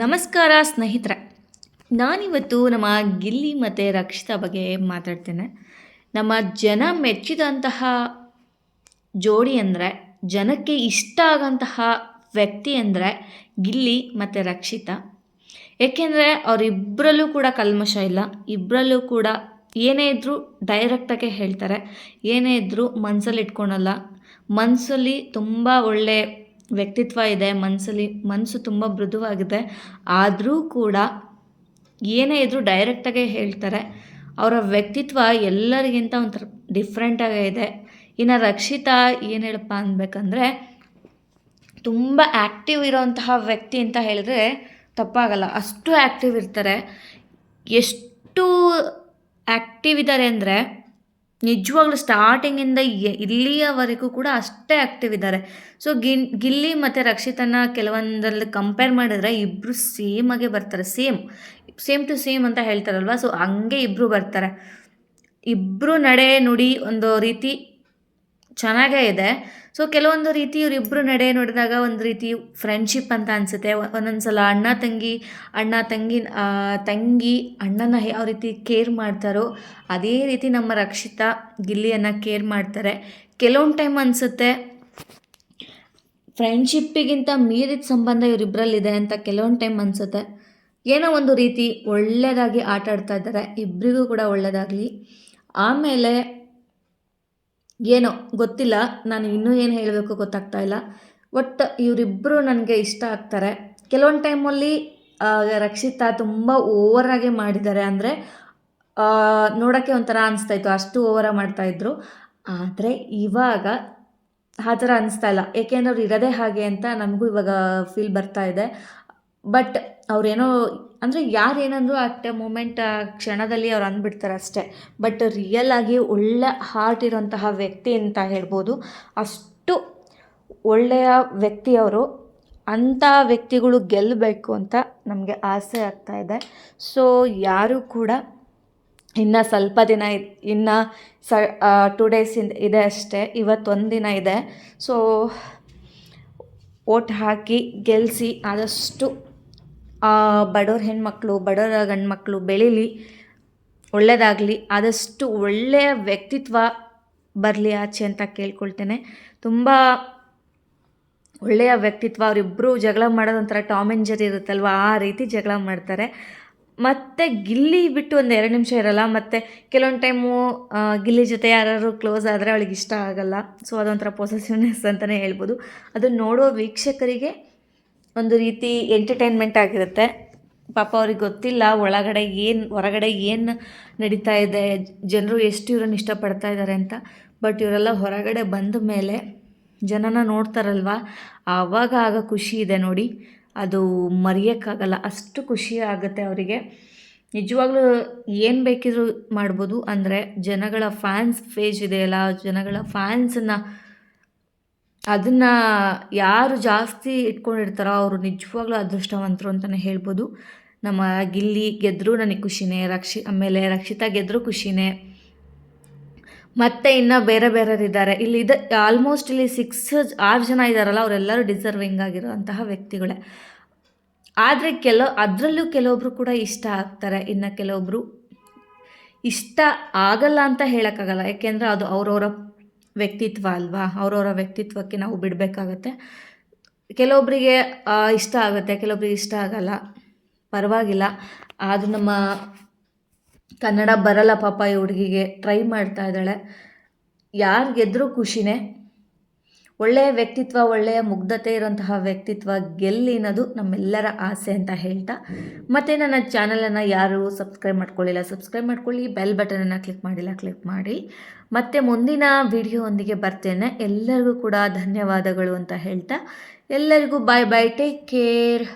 ನಮಸ್ಕಾರ ಸ್ನೇಹಿತರೆ. ನಾನಿವತ್ತು ನಮ್ಮ ಗಿಲ್ಲಿ ಮತ್ತು ರಕ್ಷಿತಾ ಬಗ್ಗೆ ಮಾತಾಡ್ತೇನೆ. ನಮ್ಮ ಜನ ಮೆಚ್ಚಿದಂತಹ ಜೋಡಿ ಅಂದರೆ, ಜನಕ್ಕೆ ಇಷ್ಟ ಆಗಂತಹ ವ್ಯಕ್ತಿ ಅಂದರೆ ಗಿಲ್ಲಿ ಮತ್ತು ರಕ್ಷಿತಾ. ಏಕೆಂದರೆ ಅವರಿಬ್ಬರಲ್ಲೂ ಕೂಡ ಕಲ್ಮಶ ಇಲ್ಲ. ಇಬ್ಬರಲ್ಲೂ ಕೂಡ ಏನೇ ಇದ್ದರೂ ಡೈರೆಕ್ಟಾಗೆ ಹೇಳ್ತಾರೆ. ಏನೇ ಇದ್ದರೂ ಮನಸ್ಸಲ್ಲಿ ಇಟ್ಕೊಳಲ್ಲ. ಮನಸ್ಸಲ್ಲಿ ತುಂಬ ಒಳ್ಳೆ ವ್ಯಕ್ತಿತ್ವ ಇದೆ ಮನಸ್ಸಲ್ಲಿ ಮನಸ್ಸು ತುಂಬ ಮೃದುವಾಗಿದೆ. ಆದರೂ ಕೂಡ ಏನೇ ಇದ್ದರೂ ಡೈರೆಕ್ಟಾಗೆ ಹೇಳ್ತಾರೆ, ಅವರ ವ್ಯಕ್ತಿತ್ವ ಎಲ್ಲರಿಗಿಂತ ಒಂಥರ ಡಿಫ್ರೆಂಟಾಗೇ ಇದೆ. ಇನ್ನು ರಕ್ಷಿತಾ ಏನು ಹೇಳಪ್ಪ ಅನ್ಬೇಕಂದ್ರೆ, ತುಂಬ ಆ್ಯಕ್ಟಿವ್ ಇರೋಂತಹ ವ್ಯಕ್ತಿ ಅಂತ ಹೇಳಿದ್ರೆ ತಪ್ಪಾಗಲ್ಲ. ಅಷ್ಟು ಆ್ಯಕ್ಟಿವ್ ಇರ್ತಾರೆ. ಎಷ್ಟು ಆ್ಯಕ್ಟಿವ್ ಇದ್ದಾರೆ ಅಂದರೆ ನಿಜವಾಗ್ಲೂ ಸ್ಟಾರ್ಟಿಂಗಿಂದ ಇಲ್ಲಿಯವರೆಗೂ ಕೂಡ ಅಷ್ಟೇ ಆ್ಯಕ್ಟಿವ್ ಇದ್ದಾರೆ. ಸೊ ಗಿನ್ ಗಿಲ್ಲಿ ಮತ್ತು ರಕ್ಷಿತನ ಕೆಲವೊಂದರಲ್ಲಿ ಕಂಪೇರ್ ಮಾಡಿದ್ರೆ ಇಬ್ಬರು ಸೇಮಾಗೆ ಬರ್ತಾರೆ. ಸೇಮ್ ಸೇಮ್ ಟು ಸೇಮ್ ಅಂತ ಹೇಳ್ತಾರಲ್ವ? ಸೊ ಹಂಗೆ ಇಬ್ಬರು ಬರ್ತಾರೆ. ಇಬ್ಬರು ನಡೆ ನುಡಿ ಒಂದು ರೀತಿ ಚೆನ್ನಾಗೇ ಇದೆ. ಸೊ ಕೆಲವೊಂದು ರೀತಿ ಇವರಿಬ್ಬರು ನಡೆ ನೋಡಿದಾಗ ಒಂದು ರೀತಿ ಫ್ರೆಂಡ್ಶಿಪ್ ಅಂತ ಅನಿಸುತ್ತೆ. ಒಂದೊಂದು ಸಲ ಅಣ್ಣ ತಂಗಿ ಅಣ್ಣ ತಂಗಿ ತಂಗಿ ಅಣ್ಣನ ಯಾವ ರೀತಿ ಕೇರ್ ಮಾಡ್ತಾರೋ, ಅದೇ ರೀತಿ ನಮ್ಮ ರಕ್ಷಿತಾ ಗಿಲ್ಲಿಯನ್ನು ಕೇರ್ ಮಾಡ್ತಾರೆ. ಕೆಲವೊಂದು ಟೈಮ್ ಅನಿಸುತ್ತೆ ಫ್ರೆಂಡ್ಶಿಪ್ಪಿಗಿಂತ ಮೀರಿದ ಸಂಬಂಧ ಇವರಿಬ್ಬರಲ್ಲಿದೆ ಅಂತ ಕೆಲವೊಂದು ಟೈಮ್ ಅನಿಸುತ್ತೆ. ಏನೋ ಒಂದು ರೀತಿ ಒಳ್ಳೆಯದಾಗಿ ಆಟ ಆಡ್ತಾ ಇದ್ದಾರೆ. ಇಬ್ಬರಿಗೂ ಕೂಡ ಒಳ್ಳೆಯದಾಗಲಿ ಆಮೇಲೆ ಏನೋ ಗೊತ್ತಿಲ್ಲ, ನಾನು ಇನ್ನೂ ಏನು ಹೇಳಬೇಕು ಗೊತ್ತಾಗ್ತಾ ಇಲ್ಲ. ಒಟ್ಟು ಇವರಿಬ್ಬರು ನನಗೆ ಇಷ್ಟ ಆಗ್ತಾರೆ. ಕೆಲವೊಂದು ಟೈಮಲ್ಲಿ ರಕ್ಷಿತಾ ತುಂಬ ಓವರಾಗೆ ಮಾಡಿದ್ದಾರೆ ಅಂದರೆ ನೋಡೋಕ್ಕೆ ಒಂಥರ ಅನಿಸ್ತಾಯಿತ್ತು ಅಷ್ಟು ಓವರ ಮಾಡ್ತಾಯಿದ್ರು ಆದರೆ ಇವಾಗ ಆ ಥರ ಅನಿಸ್ತಾ ಇಲ್ಲ. ಏಕೆಂದ್ರೆ ಅವ್ರು ಇರೋದೇ ಹಾಗೆ ಅಂತ ನಮಗೂ ಇವಾಗ ಫೀಲ್ ಬರ್ತಾ ಇದೆ. ಬಟ್ ಅವ್ರೇನೋ, ಅಂದರೆ ಯಾರು ಏನಂದ್ರು ಅಟ್ ಎ ಮೂಮೆಂಟ್ ಆ ಕ್ಷಣದಲ್ಲಿ ಅವ್ರು ಅಂದ್ಬಿಡ್ತಾರೆ ಅಷ್ಟೇ ಬಟ್ ರಿಯಲ್ ಆಗಿ ಒಳ್ಳೆ ಹಾರ್ಟ್ ಇರೋಂತಹ ವ್ಯಕ್ತಿ ಅಂತ ಹೇಳ್ಬೋದು. ಅಷ್ಟು ಒಳ್ಳೆಯ ವ್ಯಕ್ತಿಯವರು ಅಂಥ ವ್ಯಕ್ತಿಗಳು ಗೆಲ್ಲಬೇಕು ಅಂತ ನಮಗೆ ಆಸೆ ಆಗ್ತಾ ಇದೆ. ಸೊ ಯಾರು ಕೂಡ ಇನ್ನು ಸ್ವಲ್ಪ ದಿನ ಇನ್ನು ಸ ಟು ಡೇಸ್ ಇದೆ ಅಷ್ಟೇ. ಇವತ್ತೊಂದು ದಿನ ಇದೆ. ಸೊ ಓಟ್ ಹಾಕಿ ಗೆಲ್ಲಿಸಿ ಆದಷ್ಟು ಬಡವ್ರ ಹೆಣ್ಮಕ್ಳು, ಬಡವರ ಗಂಡು ಮಕ್ಕಳು ಬೆಳೀಲಿ ಒಳ್ಳೆಯದಾಗಲಿ ಆದಷ್ಟು ಒಳ್ಳೆಯ ವ್ಯಕ್ತಿತ್ವ ಬರಲಿ ಆಚೆ ಅಂತ ಕೇಳ್ಕೊಳ್ತೇನೆ. ತುಂಬ ಒಳ್ಳೆಯ ವ್ಯಕ್ತಿತ್ವ ಅವರಿಬ್ಬರು ಜಗಳ ಮಾಡೋದೊಂಥರ ಟಾಮ್ ಆ್ಯಂಡ್ ಜೆರಿ ಇರುತ್ತಲ್ವ, ಆ ರೀತಿ ಜಗಳ ಮಾಡ್ತಾರೆ. ಮತ್ತು ಗಿಲ್ಲಿ ಬಿಟ್ಟು ಒಂದು ಎರಡು ನಿಮಿಷ ಇರಲ್ಲ, ಮತ್ತು ಕೆಲವೊಂದು ಟೈಮು ಗಿಲ್ಲಿ ಜೊತೆ ಯಾರಾದ್ರು ಕ್ಲೋಸ್ ಆದರೆ ಅವಳಿಗೆ ಇಷ್ಟ ಆಗಲ್ಲ. ಸೊ ಅದೊಂಥರ ಪೊಸೆಸಿವ್ನೆಸ್ ಅಂತಲೇ ಹೇಳ್ಬೋದು. ಅದು ನೋಡೋ ವೀಕ್ಷಕರಿಗೆ ಒಂದು ರೀತಿ ಎಂಟರ್ಟೈನ್ಮೆಂಟ್ ಆಗಿರುತ್ತೆ. ಪಾಪ ಅವ್ರಿಗೆ ಗೊತ್ತಿಲ್ಲ ಒಳಗಡೆ ಏನು, ಹೊರಗಡೆ ಏನು ನಡೀತಾ ಇದೆ, ಜನರು ಎಷ್ಟು ಇವ್ರನ್ನ ಇಷ್ಟಪಡ್ತಾ ಇದ್ದಾರೆ ಅಂತ. ಬಟ್ ಇವರೆಲ್ಲ ಹೊರಗಡೆ ಬಂದ ಮೇಲೆ ಜನನ ನೋಡ್ತಾರಲ್ವ? ಆವಾಗ ಆಗ ಖುಷಿ ಇದೆ ನೋಡಿ. ಅದು ಮರೆಯೋಕ್ಕಾಗಲ್ಲ, ಅಷ್ಟು ಖುಷಿ ಆಗುತ್ತೆ ಅವರಿಗೆ. ನಿಜವಾಗ್ಲೂ ಏನು ಬೇಕಿದ್ರು ಮಾಡ್ಬೋದು. ಅಂದರೆ ಜನಗಳ ಫ್ಯಾನ್ಸ್ ಫೇಜ್ ಇದೆಯಲ್ಲ, ಜನಗಳ ಫ್ಯಾನ್ಸನ್ನು ಅದನ್ನು ಯಾರು ಜಾಸ್ತಿ ಇಟ್ಕೊಂಡಿರ್ತಾರೋ ಅವರು ನಿಜವಾಗ್ಲೂ ಅದೃಷ್ಟವಂತರು ಅಂತಲೇ ಹೇಳ್ಬೋದು. ನಮ್ಮ ಗಿಲ್ಲಿ ಗೆದ್ದರೂ ನನಗೆ ಖುಷಿನೇ, ರಕ್ಷಿ, ಆಮೇಲೆ ರಕ್ಷಿತಾ ಗೆದ್ದರೂ ಖುಷಿನೇ. ಮತ್ತು ಇನ್ನು ಬೇರೆ ಬೇರೆಯವರಿದ್ದಾರೆ ಇಲ್ಲಿ ಇದು ಆಲ್ಮೋಸ್ಟ್ ಇಲ್ಲಿ ಸಿಕ್ಸ್ ಆರು ಜನ ಇದ್ದಾರಲ್ಲ ಅವರೆಲ್ಲರೂ ಡಿಸರ್ವಿಂಗ್ ಆಗಿರೋಂತಹ ವ್ಯಕ್ತಿಗಳೇ. ಆದರೆ ಕೆಲವು ಅದರಲ್ಲೂ ಕೆಲವೊಬ್ಬರು ಕೂಡ ಇಷ್ಟ ಆಗ್ತಾರೆ. ಇನ್ನು ಕೆಲವೊಬ್ಬರು ಇಷ್ಟ ಆಗಲ್ಲ ಅಂತ ಹೇಳೋಕ್ಕಾಗಲ್ಲ. ಯಾಕೆಂದರೆ ಅದು ಅವರವರ ವ್ಯಕ್ತಿತ್ವ ಅಲ್ವಾ? ಅವರವರ ವ್ಯಕ್ತಿತ್ವಕ್ಕೆ ನಾವು ಬಿಡಬೇಕಾಗತ್ತೆ. ಕೆಲವೊಬ್ಬರಿಗೆ ಇಷ್ಟ ಆಗುತ್ತೆ, ಕೆಲವೊಬ್ರಿಗೆ ಇಷ್ಟ ಆಗಲ್ಲ. ಪರವಾಗಿಲ್ಲ. ಆದರೂ ನಮ್ಮ ಕನ್ನಡ ಬರಲ್ಲ ಪಾಪ ಈ ಹುಡುಗಿಗೆ. ಟ್ರೈ ಮಾಡ್ತಾ ಇದ್ದಾಳೆ. ಯಾರು ಗೆದ್ದರೂ ಖುಷಿನೇ. ಒಳ್ಳೆಯ ವ್ಯಕ್ತಿತ್ವ, ಒಳ್ಳೆಯ ಮುಗ್ಧತೆ ಇರೋಂತಹ ವ್ಯಕ್ತಿತ್ವ ಗೆಲ್ಲಿ ಅನ್ನೋದು ನಮ್ಮೆಲ್ಲರ ಆಸೆ ಅಂತ ಹೇಳ್ತಾ, ಮತ್ತು ನನ್ನ ಚಾನಲನ್ನು ಯಾರು ಸಬ್ಸ್ಕ್ರೈಬ್ ಮಾಡ್ಕೊಳ್ಳಿಲ್ಲ ಸಬ್ಸ್ಕ್ರೈಬ್ ಮಾಡ್ಕೊಳ್ಳಿ ಬೆಲ್ ಬಟನನ್ನು ಕ್ಲಿಕ್ ಮಾಡಿಲ್ಲ ಕ್ಲಿಕ್ ಮಾಡಿ. ಮತ್ತು ಮುಂದಿನ ವಿಡಿಯೋವೊಂದಿಗೆ ಬರ್ತೇನೆ. ಎಲ್ಲರಿಗೂ ಕೂಡ ಧನ್ಯವಾದಗಳು ಅಂತ ಹೇಳ್ತಾ, ಎಲ್ಲರಿಗೂ ಬಾಯ್ ಬಾಯ್ ಟೇಕ್ ಕೇರ್